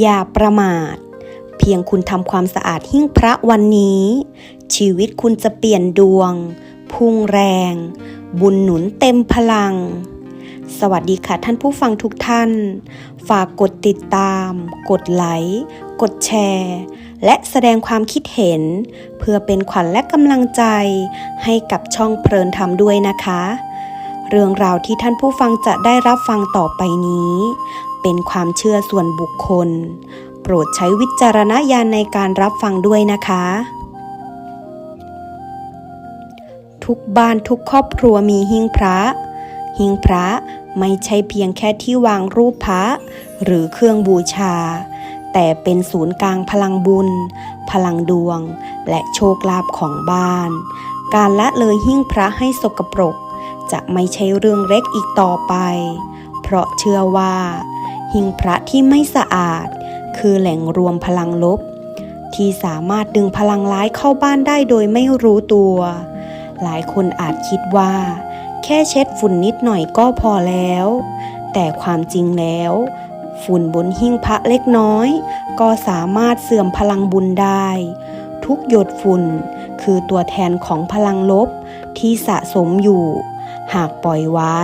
อย่าประมาท เพียงคุณทำความสะอาดหิ้งพระวันนี้ ชีวิตคุณจะเปลี่ยนดวง พุ่งแรง บุญหนุนเต็มพลัง สวัสดีค่ะท่านผู้ฟังทุกท่าน ฝากกดติดตาม กดไลค์กดแชร์ และแสดงความคิดเห็น เพื่อเป็นขวัญและกำลังใจ ให้กับช่องเพลินธรรมด้วยนะคะเรื่องราวที่ท่านผู้ฟังจะได้รับฟังต่อไปนี้ เป็นความเชื่อส่วนบุคคล โปรดใช้วิจารณญาณในการรับฟังด้วยนะคะ ทุกบ้านทุกครอบครัวมีหิ้งพระ หิ้งพระไม่ใช่เพียงแค่ที่วางรูปพระ หรือเครื่องบูชา แต่เป็นศูนย์กลางพลังบุญ พลังดวง และโชคลาภของบ้าน การละเลยหิ้งพระให้สกปรก จะไม่ใช่เรื่องเล็กอีกต่อไป เพราะเชื่อว่า หิ้งพระที่ไม่สะอาด คือแหล่งรวมพลังลบ ที่สามารถดึงพลังร้ายเข้าบ้านได้โดยไม่รู้ตัว หลายคนอาจคิดว่า แค่เช็ดฝุ่นนิดหน่อยก็พอแล้ว แต่ความจริงแล้ว ฝุ่นบนหิ้งพระเล็กน้อย ก็สามารถเสื่อมพลังบุญได้ ทุกหยดฝุ่นคือตัวแทนของพลังลบที่สะสมอยู่ หากปล่อยไว้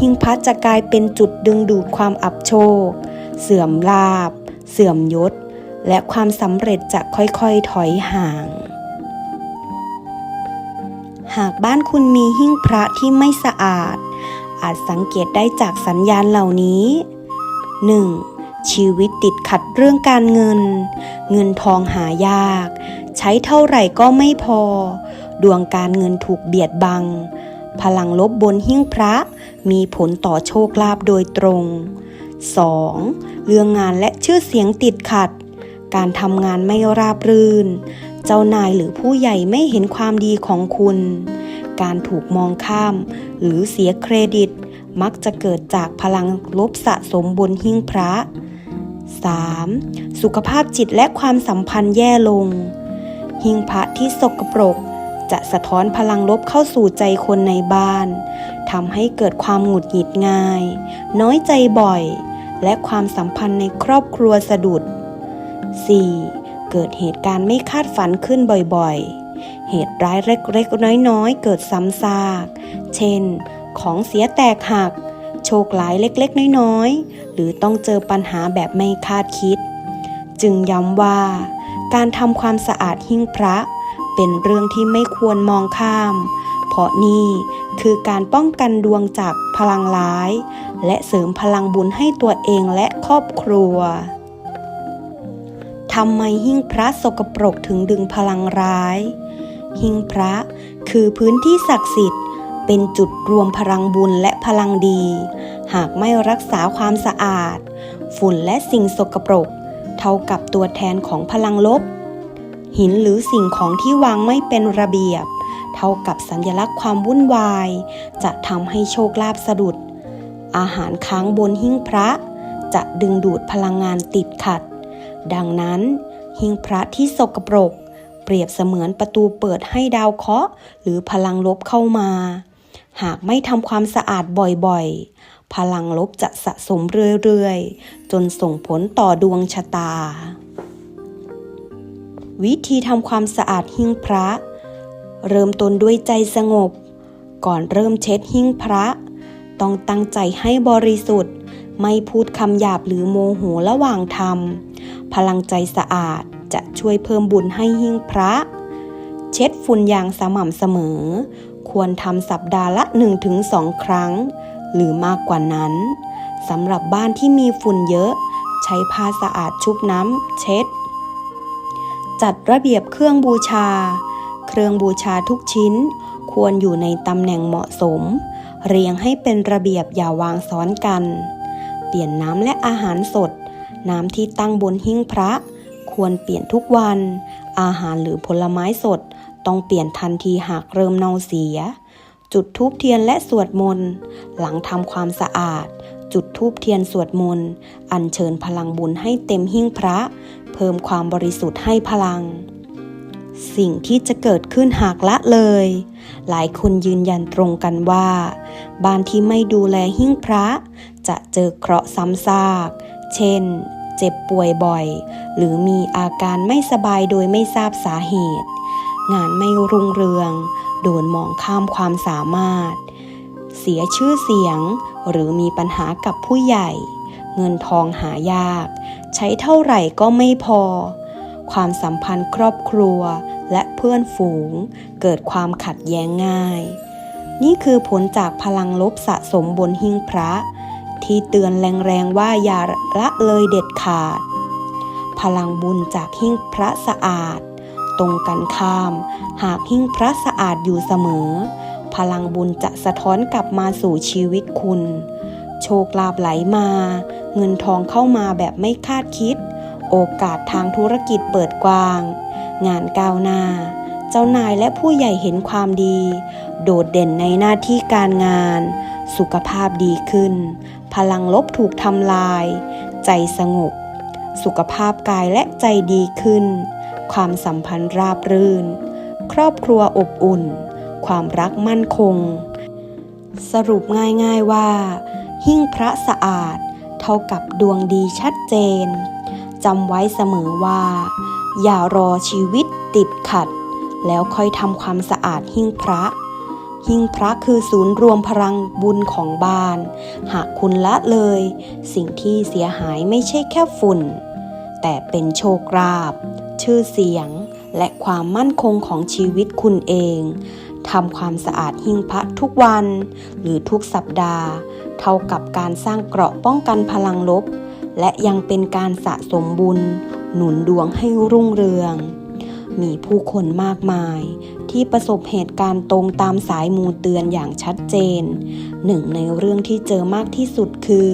หิ้งพระจะกลายเป็นจุดดึงดูดความอับโชค เสื่อมลาบ เสื่อมยศ และความสำเร็จจะค่อยๆถอยห่าง หากบ้านคุณมีหิ้งพระที่ไม่สะอาด อาจสังเกตได้จากสัญญาณเหล่านี้ 1. ชีวิตติดขัดเรื่องการเงิน เงินทองหายาก ใช้เท่าไหร่ก็ไม่พอ ดวงการเงินถูกเบียดบัง พลังลบบนหิ้งพระ มีผลต่อโชคลาภโดยตรง 2. เรื่องงานและชื่อเสียงติดขัด การทำงานไม่ราบรื่น เจ้านายหรือผู้ใหญ่ไม่เห็นความดีของคุณ การถูกมองข้าม หรือเสียเครดิต มักจะเกิดจากพลังลบสะสมบนหิ้งพระ 3. สุขภาพจิตและความสัมพันธ์แย่ลง หิ้งพระที่สกปรก จะสะท้อนพลังลบเข้าสู่ใจคนในบ้านทำให้เกิดความหงุดหงิดง่าย น้อยใจบ่อย และความสัมพันธ์ในครอบครัวสะดุด 4. เกิดเหตุการณ์ไม่คาดฝันขึ้นบ่อยๆ เหตุร้ายเล็กๆ น้อยๆ เกิดซ้ำซาก เช่น ของเสียแตกหัก โชคร้ายเล็กๆ น้อยๆ หรือต้องเจอปัญหาแบบไม่คาดคิด จึงย้ำว่า การทำความสะอาดหิ้งพระ เป็นเรื่องที่ไม่ควรมองข้าม เพราะนี่คือการป้องกันดวงจากพลังร้าย และเสริมพลังบุญให้ตัวเองและครอบครัวทำไมหิ้งพระสกปรกถึงดึงพลังร้าย หิ้งพระคือพื้นที่ศักดิ์สิทธิ์ เป็นจุดรวมพลังบุญและพลังดี หากไม่รักษาความสะอาด ฝุ่นและสิ่งสกปรก เท่ากับตัวแทนของพลังลบ หินหรือสิ่งของที่วางไม่เป็นระเบียบ เท่ากับสัญลักษณ์ความวุ่นวาย จะทำให้โชคลาภสะดุด อาหารค้างบนหิ้งพระ จะดึงดูดพลังงานติดขัด ดังนั้น หิ้งพระที่สกปรก เปรียบเสมือนประตูเปิดให้ดาวเคราะห์หรือพลังลบเข้ามา หากไม่ทำความสะอาดบ่อยๆ พลังลบจะสะสมเรื่อยๆ จนส่งผลต่อดวงชะตา วิธีทำความสะอาดหิ้งพระ เริ่มต้นด้วยใจสงบ ก่อนเริ่มเช็ดหิ้งพระ ต้องตั้งใจให้บริสุทธิ์ ไม่พูดคำหยาบหรือโมโหระหว่างทำพลังใจสะอาดจะช่วยเพิ่มบุญให้หิ้งพระ เช็ดฝุ่นอย่างสม่ำเสมอ ควรทำสัปดาห์ละ 1-2 ครั้ง หรือมากกว่านั้นสำหรับบ้านที่มีฝุ่นเยอะ ใช้ผ้าสะอาดชุบน้ำเช็ด จัดระเบียบเครื่องบูชา เครื่องบูชาทุกชิ้น ควรอยู่ในตำแหน่งเหมาะสม เรียงให้เป็นระเบียบอย่าวางซ้อนกัน เปลี่ยนน้ำและอาหารสด น้ำที่ตั้งบนหิ้งพระ ควรเปลี่ยนทุกวัน อาหารหรือผลไม้สดต้องเปลี่ยนทันทีหากเริ่มเน่าเสีย จุดธูปเทียนและสวดมนต์ หลังทำความสะอาด จุดธูปเทียนสวดมนต์อัญเชิญพลังบุญให้เต็มหิ้งพระ เพิ่มความบริสุทธิ์ให้พลัง สิ่งที่จะเกิดขึ้นหากละเลย หลายคนยืนยันตรงกันว่า บ้านที่ไม่ดูแลหิ้งพระ จะเจอเคราะห์ซ้ำซาก เช่น เจ็บป่วยบ่อย หรือมีอาการไม่สบายโดยไม่ทราบสาเหตุ งานไม่รุ่งเรือง โดนมองข้ามความสามารถ สียชื่อเสียง หรือมีปัญหากับผู้ใหญ่ เงินทองหายาก ใช้เท่าไหร่ก็ไม่พอ ความสัมพันธ์ครอบครัวและเพื่อนฝูง เกิดความขัดแย้งง่าย นี่คือผลจากพลังลบสะสมบนหิ้งพระ ที่เตือนแรงๆว่าอย่าละเลยเด็ดขาด พลังบุญจากหิ้งพระสะอาด ตรงกันข้าม หากหิ้งพระสะอาดอยู่เสมอ พลังบุญจะสะท้อนกลับมาสู่ชีวิตคุณ โชคลาภไหลมา เงินทองเข้ามาแบบไม่คาดคิด โอกาสทางธุรกิจเปิดกว้าง งานก้าวหน้า เจ้านายและผู้ใหญ่เห็นความดี โดดเด่นในหน้าที่การงาน สุขภาพดีขึ้น พลังลบถูกทำลาย ใจสงบ สุขภาพกายและใจดีขึ้น ความสัมพันธ์ราบรื่น ครอบครัวอบอุ่น ความรักมั่นคง สรุปง่ายๆว่า หิ้งพระสะอาด เท่ากับดวงดีชัดเจนจำไว้เสมอว่า อย่ารอชีวิตติดขัด แล้วค่อยทำความสะอาดหิ้งพระ หิ้งพระคือศูนย์รวมพลังบุญของบ้าน หากคุณละเลย สิ่งที่เสียหายไม่ใช่แค่ฝุ่น แต่เป็นโชคลาภชื่อเสียงและความมั่นคงของชีวิตคุณเอง ทำความสะอาดหิ้งพระทุกวัน หรือทุกสัปดาห์ เท่ากับการสร้างเกราะป้องกันพลังลบ และยังเป็นการสะสมบุญ หนุนดวงให้รุ่งเรือง มีผู้คนมากมายที่ประสบเหตุการณ์ตรงตามสายมูเตือนอย่างชัดเจน หนึ่งในเรื่องที่เจอมากที่สุดคือ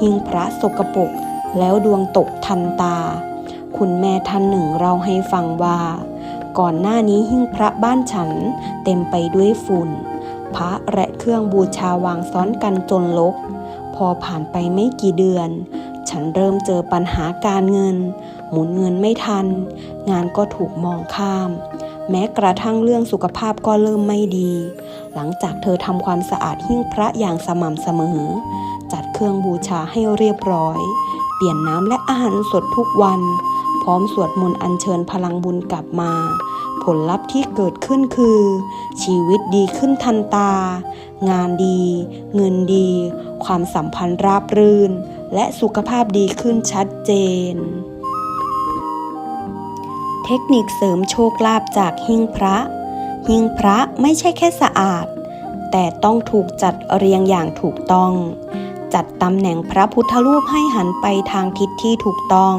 หิ้งพระสกปรกแล้วดวงตกทันตา คุณแม่ท่านหนึ่งเราให้ฟังว่า ก่อนหน้านี้หิ้งพระบ้านฉันเต็มไปด้วยฝุ่น พระและเครื่องบูชาวางซ้อนกันจนลก พอผ่านไปไม่กี่เดือน ฉันเริ่มเจอปัญหาการเงิน หมุนเงินไม่ทัน งานก็ถูกมองข้าม แม้กระทั่งเรื่องสุขภาพก็เริ่มไม่ดี หลังจากเธอทำความสะอาดหิ้งพระอย่างสม่ำเสมอ จัดเครื่องบูชาให้เรียบร้อย เปลี่ยนน้ำและอาหารสดทุกวัน พร้อมสวดมนต์อัญเชิญพลังบุญกลับมา ผลลัพธ์ที่เกิดขึ้นคือ ชีวิตดีขึ้นทันตา งานดี เงินดี ความสัมพันธ์ราบรื่น และสุขภาพดีขึ้นชัดเจน เทคนิคเสริมโชคลาภจากหิ้งพระ หิ้งพระไม่ใช่แค่สะอาด แต่ต้องถูกจัดเรียงอย่างถูกต้องจัดตำแหน่งพระพุทธรูปให้หันไปทางทิศที่ถูกต้อง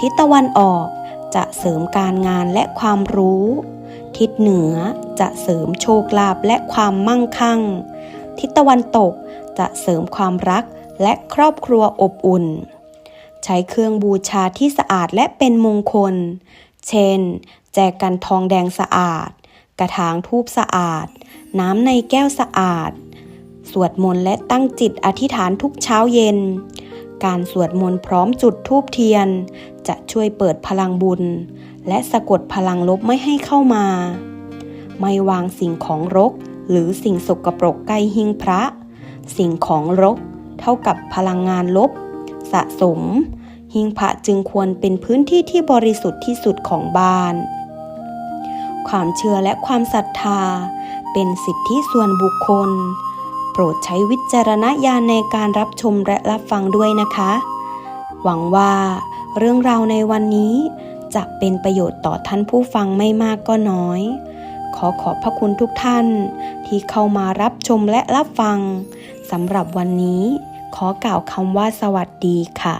ทิศตะวันออกจะเสริมการงานและความรู้ ทิศเหนือจะเสริมโชคลาภและความมั่งคั่ง ทิศตะวันตกจะเสริมความรักและครอบครัวอบอุ่น ใช้เครื่องบูชาที่สะอาดและเป็นมงคล เช่น แจกันทองแดงสะอาด กระถางทูบสะอาด น้ำในแก้วสะอาด สวดมนต์และตั้งจิตอธิษฐานทุกเช้าเย็น การสวดมนต์พร้อมจุดทูบเทียน จะช่วยเปิดพลังบุญ และสะกดพลังลบไม่ให้เข้ามา ไม่วางสิ่งของรก หรือสิ่งสกปรกใกล้หิ้งพระ สิ่งของรก เท่ากับพลังงานลบ สะสม หิ้งพระจึงควรเป็นพื้นที่ที่บริสุทธิ์ที่สุดของบ้าน ความเชื่อและความศรัทธา เป็นสิทธิส่วนบุคคล โปรดใช้วิจารณญาณในการรับชมและรับฟังด้วยนะคะ หวังว่าเรื่องราวในวันนี้จะเป็นประโยชน์ต่อท่านผู้ฟังไม่มากก็น้อย ขอขอบพระคุณทุกท่านที่เข้ามารับชมและรับฟังสำหรับวันนี้ ขอกล่าวคำว่าสวัสดีค่ะ